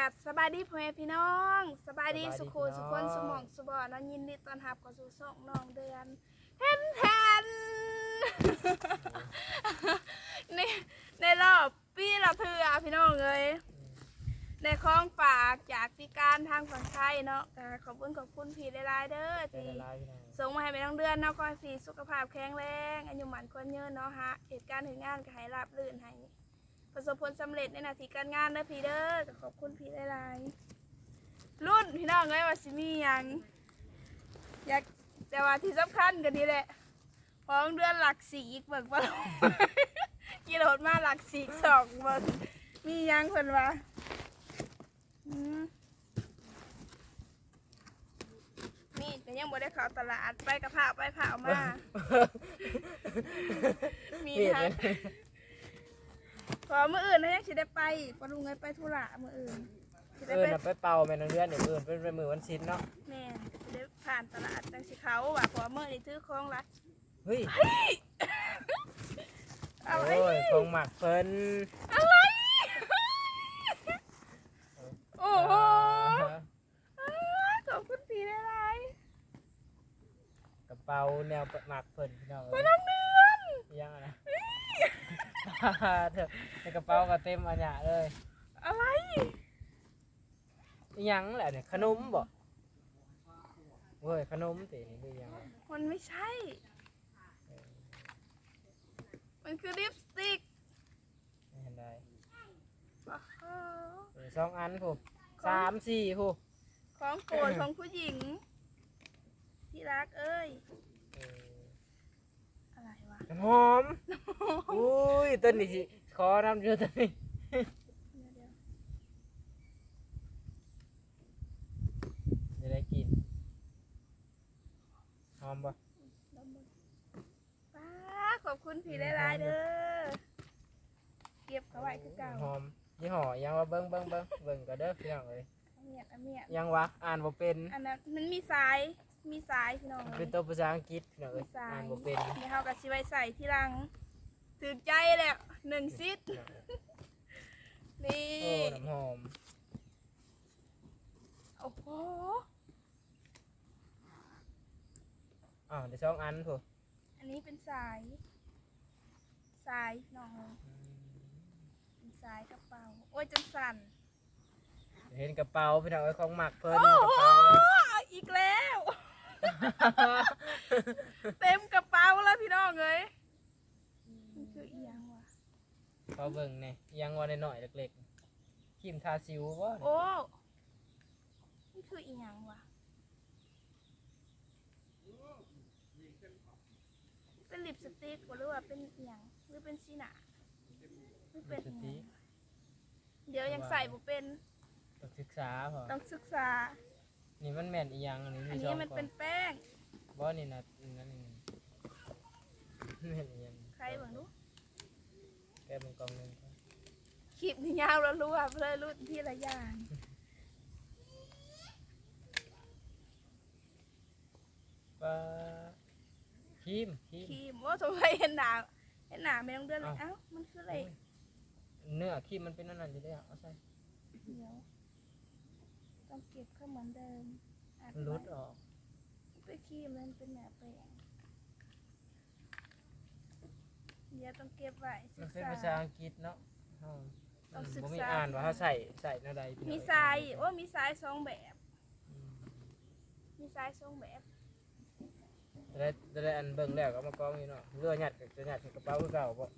กัดสบายดีพ่อแม่พี่น้องสบายดีสบายดีสุขุสุคนพี่น้องสมองสุบอน้องยินดีต้อนรับเข้าสู่ช่องน้องเดือนแทนแทนในในรอบปีละเทือพี่น้องเลยในของฝากจากพี่การทางฝั่งไทยเนาะก็ขอบคุณขอบคุณพี่หลายๆเด้อใจที่ละลายพี่น้องส่งมาให้ไปทั้งเดือนเนาะขอให้พี่สุขภาพแข็งแรงอายุหมันควรยืนเนาะฮะเหตุการณ์ถึงงานก็ให้ราบรื่นให้ ประสบผลสำเร็จในหน้าที่การงานเด้อพี่เด้อก็ขอบคุณพี่หลายๆรุ่นพี่น้องเอ้ยว่าสิมีหยังอยากแต่ว่าที่สำคัญกันนี่แหละพองเดือนหลักสี่อีกเบิกว่า กิโลมาหลักสี่สองเบิกมีหยังเพิ่นว่าอืมนี่แต่ยังบ่ได้เข้าตลาดไปกระเพาไปเผามามีมีทั้ง พอมื้ออื่นนะยังสิได้ไปปลุงเงินไปธุระมื้ออื่นสิได้เออไปน่ะไปเป่าแม่นางเดือนเนี่ยเออเป็นเป็นมือวันศิลเนาะแม่สิได้ผ่านตลาดจังสิเขาว่าพอมื้อนี้ถือของละเฮ้ยเอาโอ้ไว้ยคงหมักเพิ่นอะไร โอ้โหอ้าขอบคุณพี่หลายกระเป๋าแนวหมักเพิ่นพี่น้องๆไปเอ้ยน้องเดือนยังอะนะ เถอะในกระเป๋าก็เต็มอันเนี้ยเลยอะไรอิหยังแหละเนี่ยขนมบ่เว้ยขนมตินี่คือหยังวะมันไม่ใช่ มันคือลิปสติกไม่เห็นได้โอ้โหเออสองอันผู้สามสี่ผู้ของโปรดของผู้หญิง ที่รักเอ้ย เอออะไรวะน้ำหอม อุ้ยต้นนี้สิขอน้ำเยอะต้นนี้เดี๋ยวเดี๋ยวจะได้กินหอมปะดมดูป้าขอบคุณผีหลายๆเด้อเก็บเขาไว้คือเก่าหอมยี่ห้อยังว่าเบิ้งเบิ้งเบิ้งเบิ้งก็เด้อพี่น้องเลยเอาเมียดเอาเมียดยังวะอ่านบ่เป็นอันนั้นมันมีสายมีสายพี่น้องมันเลเป็นยตัวภาษาอังกฤษพี่น้องเอ้มียสาอ่ายนบ่เป็นเดี๋ยวเขากับชิไว้ใส่ที่รัง ถือใจแหละหนึ่งซิดนี่โอ้น้ำหอมโอ้โหอ้าวเดี๋ยวสองอันผู้อันนี้เป็นสาย สายน้องเลยเป็นสายกระเป๋า โอ้ยจนสั่น เห็นกระเป๋าพี่น้องเอ้ยของหมักเพิ่นโอ้กระโห เป๋าอีกแล้ว เต็มกระเป๋าแล้วพี่น้องเอ้ยมัน คืออีหยังวะเขาเบิ่งนี่ยังว่าน้อยๆเล็กๆครีมทาสิวบ่โอ้มันคืออีหยังวะเป็นลิปสติกบ่หรือว่าเป็นอีหยังหรือเป็นสีหนาหรือเป็นอีหยังวะเดี๋ยวยังใส่บ่เป็นต้องศึกษาพอต้องศึกษา นี่มันแม่นอีหยังอันนี้อันมีสนี้องมันกล่เป็อนงแป้งบ่นี่นะนั่นนี่แม่นอีหยังใครเบิ่งดูแกมันกล่องหนึงครับคลิปนี่ยาวแล้วรู้ว่าเพื่อรุ่นที่ละอย่างว่าครีมครีม ครีมว่าทำไมเห็นหนาเห็นหนาไม่ต้องเดือนเลยเอ้าเอ้ามันคืออะไรเนื้อครีมมันเป็นอันนั้นอยู่แล้วเอาใส่เดี๋ยวต้องเก็บเข้าเหมือนเดิมอัดมันไว้รุดออกเป็นครีมมันเป็นแบบแปลง เดี๋ยวต้องเก็บไว้ศึมันกเป็นษา ภาษาอังกฤษเนาะเฮาต้มัองนศึกบ่มีษาอ่านว่าเขาใส่ใส่แนวใดพี่น้องมีเอ้ทรายโอ้มีทรายสองแบบ อืมมีทรายสองแบบจะได้จะได้อันเบิ่งแล้วก็เอามากองอยู่เนาะเรือหยัดกับจะหยัดใส่กระเป๋าคือเก่าบ่อ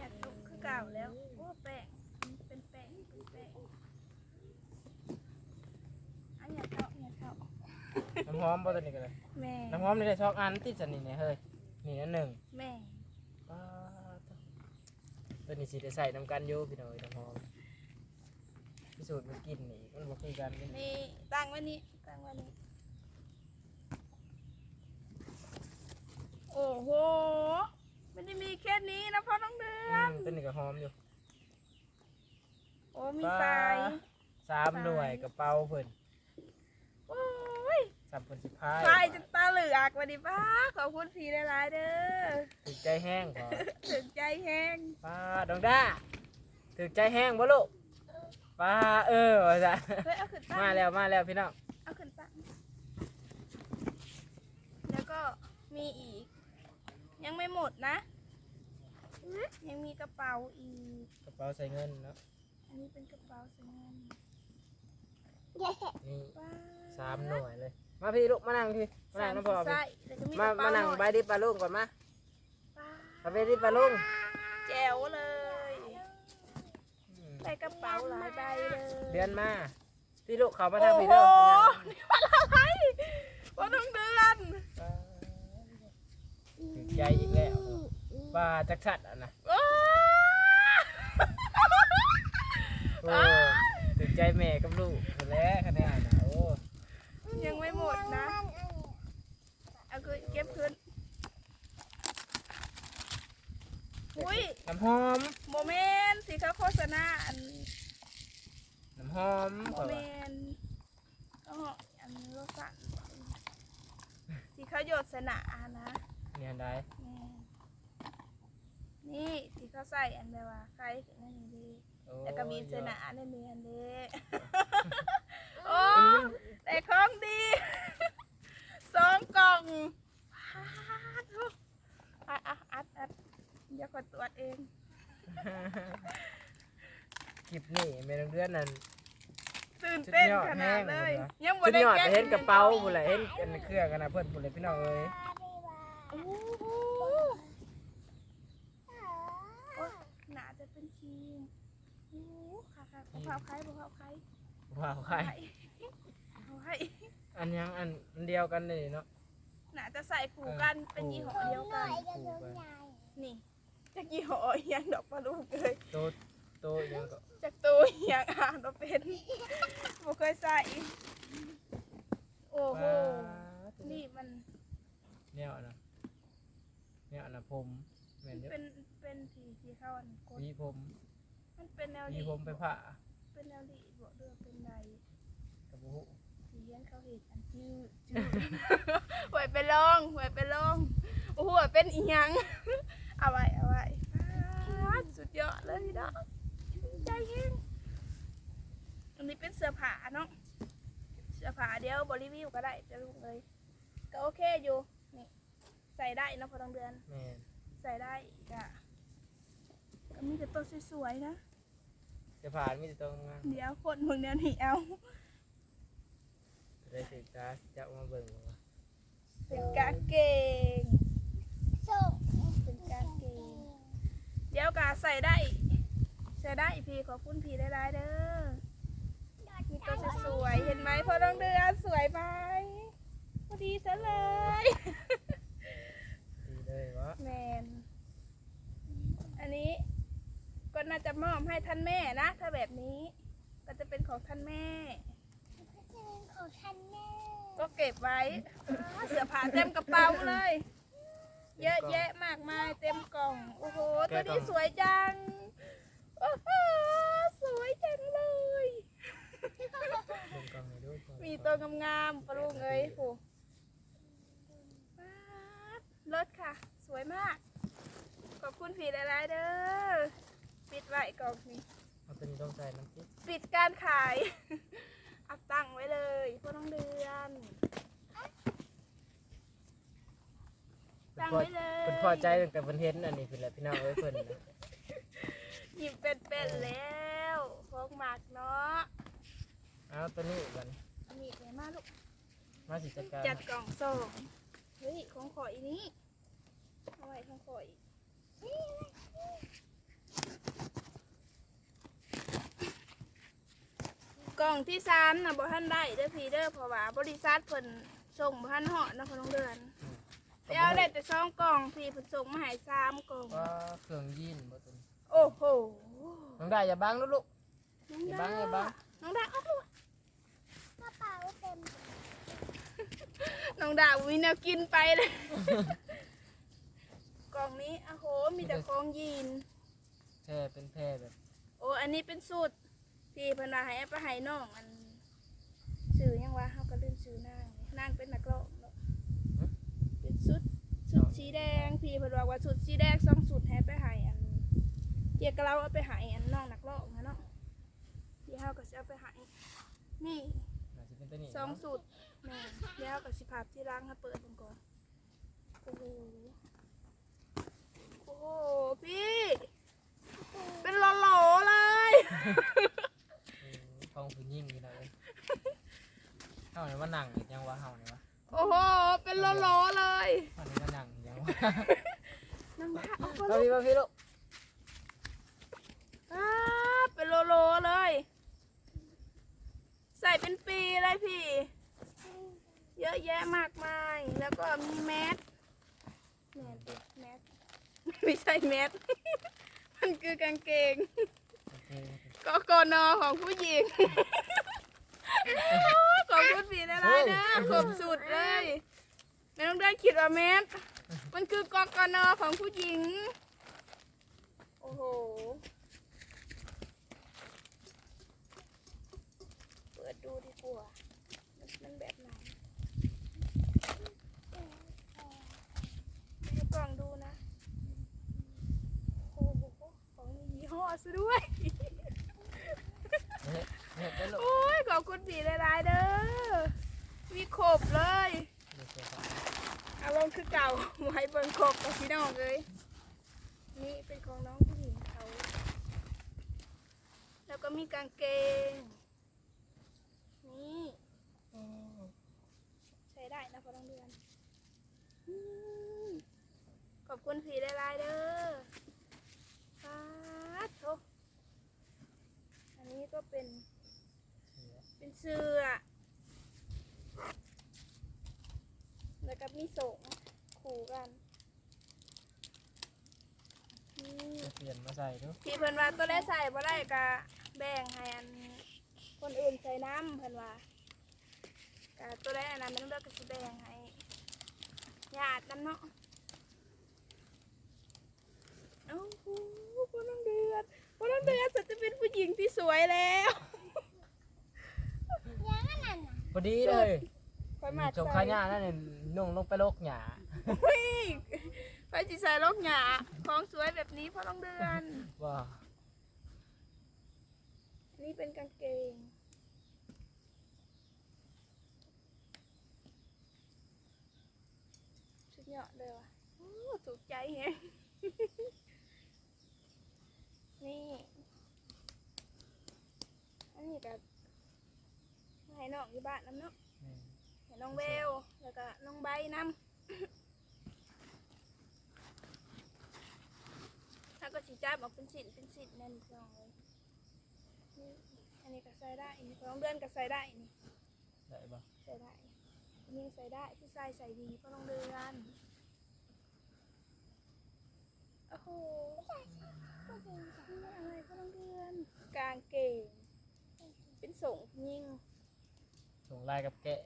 ยากลุกคือเก่าแล้วโอ้แป้งมันเป็นแป้งเป็นแป้งอันอยากเข้าอยากเข้าน้ำหอมบ่ตัวนี้ก็เลยแม่น้ำหอมนี่ได้สองอันติดสันนี่เนี่ยเฮ้ยนี่อันหนึ่งแม่ป้าด ตัวนี้สิได้ใส่น้ำกันอยู่พี่น้องเอ้ยน้ำหอมพิสูจน์มันกินนี่มันบ่คือกันนี่นี่ตั้งไว้นี่ตั้งไว้นี่โอ้โหไม่ได้มีแค่นี้นะพ่อต้องเดืออืนมตัวนี้ก็หอมอยู่โอ้มีทราย สามหน่วยกระเป๋าเพิ่นโอ้ย สามเพิ่นสิพายทรายจนตาเหลือกวันนี้ป้าขอบคุณพี่หลายๆเด้อถึกใจแห้งพอถึงใจแห้งป้าดองด้าถึกใจแห้งบ่ลูกป้าเออว่าจะเฮ้ยเอาขึ้นตั้งมาแล้วมาแล้วพี่น้องเอาขึ้นตั้งแล้วก็มีอีก ยังไม่หมดนะ ยังมีกระเป๋าอีกกระเป๋าใส่เงินเนาะอันนี้เป็นกระเป๋าใส่เงินนี่ว้าสามหน่วยเลย มาพี่ลูกมานั่งพี่มานั่งน้ำพอใส่พี่แล้วก็มีมากระเป๋ามานั่งหน่อยใบดิบปลาลุงก่อนมาว้ามาใบดิบปลาลุงแจ๋วเลยได้กระเป๋าหลายใบเลยเดือนมาพี่ลูกเขามาโอ้ทำพี่โหเด้อนี่มันอะไรว่าต้องเดือนถึงใจอีกแล้วปลาจักชัดอะนะว้าโอ้ถึงใจแม่กับลูกคนแล้วคะแนนนะโอ้ ยังไม่หมดนะ เอาคือเก็บขึ้น อุ้ย น้ำ หอม โมเมนต์สิเขาโฆษณาอันน้ำหอมโมเมนต์ก็อันรสสันสิเขาโยดสนานะเนี่ยอันใดแม่นี่ที่เขาใส่อันแบบว่าใครถึงนั่นนี่ดี แล้วก็มีสนาในเมียนเด้ โอ้ มัน แต่ของดี สองกล่องอะอะอัดอัด เดี๋ยวขอตรวจเอง คลิปนี่แม่น้องเดือนนั่น ตื่นเต้นสุดยอดขนาดเลยแห้งยังบ่สุดได้ยอดแกะเห็นกระเป๋าบุนแหละเห็นกันเครื่องกันนะเพื่อนบุนเลยพี่น้องเอ้ยโอ้โหโอ้หนาจะเป็นครีมโอ้โหค่ะค่ะกระเพราไข่กระเพราไข่ว้าวใครเอาให้อันยังอันอันเดียวกันเลยเนาะหนาจะใส่คู่กันเป็นยี่ห้อเดียวกันถูกไปนี่ จากยี่ห้ออีหยังดอกปลาลูกเลยโตโตยังก็จากตัวอีหยังอ่านเราเป็นบ่เคยใส่โอ้โหว้านี่มันเนี่ยนะเนี่ยนะผมแม่นเยอะเป็นเป็นสีสีเข้าอันกดวีผมมันเป็นแนววีดีผมไปผ่าเป็นแนวดีบ่เรือเป็นใดกับบุสีเลี้ยงเขาเห็นอันจืดจืดหวยไปลองหวยไปลองโอ้โหเป็นอีหยัง เอาไว้เอาไว้ป๊าดสุดยอดเลยเนาะใจเย็นอันนี้เป็นเสื้อผ้าเนาะเสื้อผ้าเดียวบริวิวก็ได้จะลูกเลย ก็โอเคอยู่นี่ใส่ได้เนาะพอต้องเดือน แม่นใส่ได้อีกอะก็มีแต่ตัวสวยๆนะจะผ่านมีแต่ตรงงานเดี๋ยวคนมึงเดี๋ยวหนีเอาได้สิกาจะเอามาเบิ่งว่าเป็นกางเกงเป็นกางเกง เดี๋ยวกาใส่ได้ใส่ได้อีพีขอบคุณพีได้ได้เด้อมีตัวสวยๆเห็นไหมพอต้องเดือนสวยไหมพอดีซะเลย ดีเลยวะแมน อันนี้ก็น่าจะมอบให้ท่านแม่นะ ถ้าแบบนี้ ก็จะเป็นของท่านแม่ก็เก็บไว้ เสื้อผ้าเต็มกระเป๋าเลย เยอะแยะมากมายเต็มกล่องโอ้โหตัวนี้สวยจังโอ้โหสวยจังเลยลงกล้องให้ดูก่อนมีตัวงามๆปรุงเอ้ยโหป๊าดเลิศค่ะ สวยมาก ขอบคุณผีหลายๆเด้อปิดไว้กล่องนี้เอาตัวนี้ต้องใส่น้ำพริกปิดการขาย อับตั้งไว้เลยพวกน้องเดือน ตั้งไว้เลยเพิ่นพอใจตั้งแต่เพิ่นเห็นอันนี้เพิ่นแหละพี่น้องเอ้ยเพิ่นน่ะหยิบเป็นๆแล้วพกหมากเนาะเอาตัวนี้ก่อนอันนี้เลยมาลูกมาสิจัดการจัดกล่องส่งเฮ้ยของขออีนี้เอาไว้ของขออีกกล่องที่สามนะบ่ทันได้เด้อพี่เด้อเพราะว่าบริษัทเพิ่นส่งบ่ทันเหาะนะพ่อน้องเดือนไป เอาได้แต่สองกล่องพี่เพิ่นส่งมาให้สามกล่อง ว่าเครื่องยีนบ่ตัวนี้โอ้โหน้องได้อย่าบังลูกลูกน้องอย่าดาบังอย่าบัง น้องดาเอาลูกน้องดาวิแนวกินไปเลย กล่องนี้โอ้โห มีแต่ของยีน แพร่เป็นแพร่แบบโอ้ อันนี้เป็นสูตรพี่เพนว่าให้เอาไปให้น้องอันชื่อยังวะเขาก็ลืมชื่อนางเลยนางเป็นนักร้องเนาะเป็นสุด สุดสีแดง พี่เพนว่าว่าสุดสีแดงสองสุดให้ไปให้อันเกียร์กะเราเอาไปให้อันน้องนักร้องนะเนาะที่เขาเขาก็จะเอาไปใหายนี่น่าจะเป็นตัวนี้สองเนาะสูตรแม่นแล้วก็สิภาพที่ล้างให้เปิดมันก่อนโอ้โหโอ้โหพี่ เป็นหล่อๆเลยอืมของผู้หญิงนี่นะเลยเฮาเนี่ยว่านั่งอีกยังวะเฮาเนี่ยวะโอ้โห เป็นหล่อๆเลย เฮาเนี่ยว่านั่งอีก ยังวะนั่งบ้าเอาไปเอาเลยพี่มาพี่ลูกอ่าเป็นโลโลเลย ใส่เป็นปีเลยพี่ เยอะแยะมากมาย แล้วก็มีแมสแมสดิแมสไม่ใช่แมส มันคือกางเกงโอเคกกนของผู้หญิง ขอบคุณพี่นะไรนะขอบสุดเลย ไม่ต้องได้คิดว่าแมส มันคือกกนของผู้หญิง โอ้โห เปิดดูดีกว่ามันมันแบบไหนให้กล่องดูนะโอ้โหของมียี่ห้อซะด้วยเฮ้ยเฮ้ยได้ลูกโอ้ยขอบคุณผีหลายๆเด้อ มีครบเลย เดี๋ยวเจอารมณ์คือเก่าไว้เบิ่งครบกับพี่น้องเลยนี่เป็นของน้องผู้หญิงเขา แล้วก็มีกางเกง นี่ใช้ได้นะพอต้องเดือน ขอบคุณผีลายๆเด้อฟาดโถอันนี้ก็เป็น เป็นเสื้อ แล้วก็มีส่งขู่กันนี่จะเปลี่ยนมาใส่ดูที่เพิ่นว่าตัวได้ใส่บ่ได้ก็แบ่งให้อันคนอื่นใส่น้ำเพิ่นว่าก็ตัวได้อันนั้นมันเลือกก็สิแบ่งให้ญาตินํเนาะเอ้าโหพ่อน้องเดือนพ่อน้องเดือนจะจะเป็นผู้หญิงที่สวยแล้วพอดีเลย ค่อยมาจงข้าหญ้านั่นเนี่ยนุ่งลงไปโลกหญ้าเฮ้ยไปจิใส่ลกหยาของสวยแบบนี้พ่อน้องเดือน ว่านี่เป็นกางเกงสุดยอดเลยว่ะโอ้ถูกใจแฮะ นี่ อันนี้กับให้น้องอยู่บ้านน้ำเนาะแม่น ให้น้องเบลแล้วก็น้องใบน้ำถ้าก็สีจับออกเป็นสินเป็นสินนั่นสองเลยนี่อันนี้ก็ใส่ได้นี่ของเดือนก็ใส่ได้นี่ได้ปะใส่ได้อันนี้ใส่ได้พี่ใส่ใส่ดีเพราะน้องเดือนโอ้โหอะไรเพราะน้องเดือนกางเกงเป็นส่งยิง ส่งไลน์กับแกะ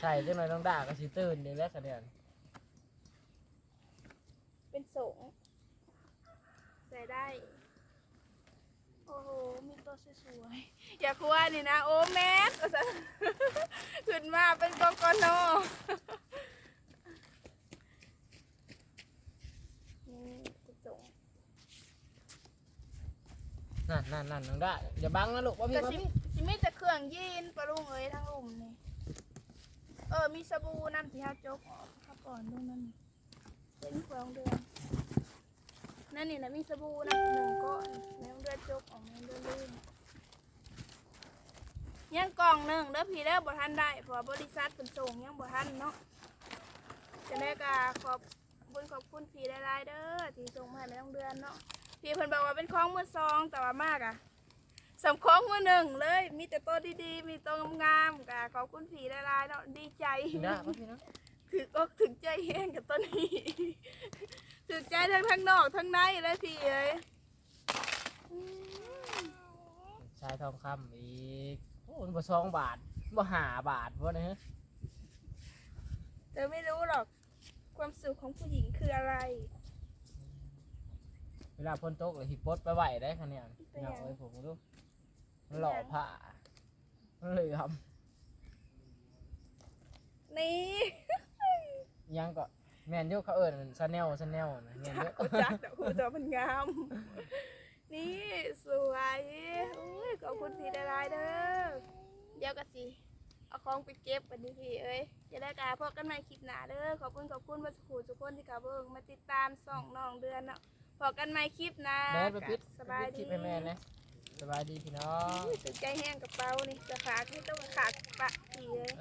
ใส่จังหน่อยน้องด่าก็สิตื่นเดี๋ยวแล้วกันเดี๋ยวเป็นสงใส่ได้ โอ้โห มีตัวสวยๆ อย่ากลัวนี่นะ โอ้แมสว่าซั่นขึ้นมาเป็นกกนนี่เป็นสงนั่นนั่นนั่นน้องด่าอย่าบังนะลูกว่าพี่แต่ว่าสิพี่สิมีแต่ เครื่องยีนปลาลุงเอ้ยทั้งลุมนี่เออมีสบู่น้ำที่ห้าจกออกข้าก่อนดูนั่นเป็นเครื่องเดือนนั่นนี่นะมีสบู่น้ำหนึ่งก้อนแล้วเดือนจกออกแล้วเดือนลื่นยังกล่องหนึ่งเด้อพี่เด้อบ่ทันได้เพราะบริษัทเป็นส่งยังบ่ทันเนาะจะได้ก็ขอบคุณขอบคุณพี่หลายๆเด้อที่ส่งมาให้ไม่ต้องเดือนเนาะพี่เพิ่นบอกว่าเป็นของมือซองแต่ว่ามากอะ สำของมือหนึ่งเลย มีแต่ตัวดีๆ มีตัวงามๆกะขอบคุณพี่หลายๆเนาะดีใจพี่ด่าว่าพี่นะถึกอกถึกใจแห้งกับตัวนี้ ถึกใจทั้งทั้งนอกทั้งในเลยพี่เอ้ยอืมชายทองคำอีกโอ้มันบ่สองบาทบ่ห้าบาทวะเนี่ยเธอไม่รู้หรอกความสุขของผู้หญิงคืออะไร เวลาพ้นโต๊ะเลยฮิปโปดไปไหวได้คะเนี่ยเป็นหยังเงาเลยผมดู หล่อผ่ามันเหลือมนี่ยังก็แมนยูเขาเอิญชาแนลซันเนลนะแมนยูกูจักแต่กูจะมันงาม นี่สวยอุ้ยขอบคุณพี่ได้ไรเด้อเดี๋ยวก็สิเอาของไปเก็บวันนี้พี่เอ้ยจะได้กาพบกันใหม่คลิปหน้าเด้อขอบคุณขอบคุณมาสุขูทุกคนที่กาเบิ้งมาติดตามส่องน้องเดือนเนาะพบกันใหม่คลิปหน้าสบายดีคลิปให้แม่นะ สบายดีพี่น้อง สุดใจแห้งกระเป๋านี่จะขาดไม่ต้องขาดปะตีเลย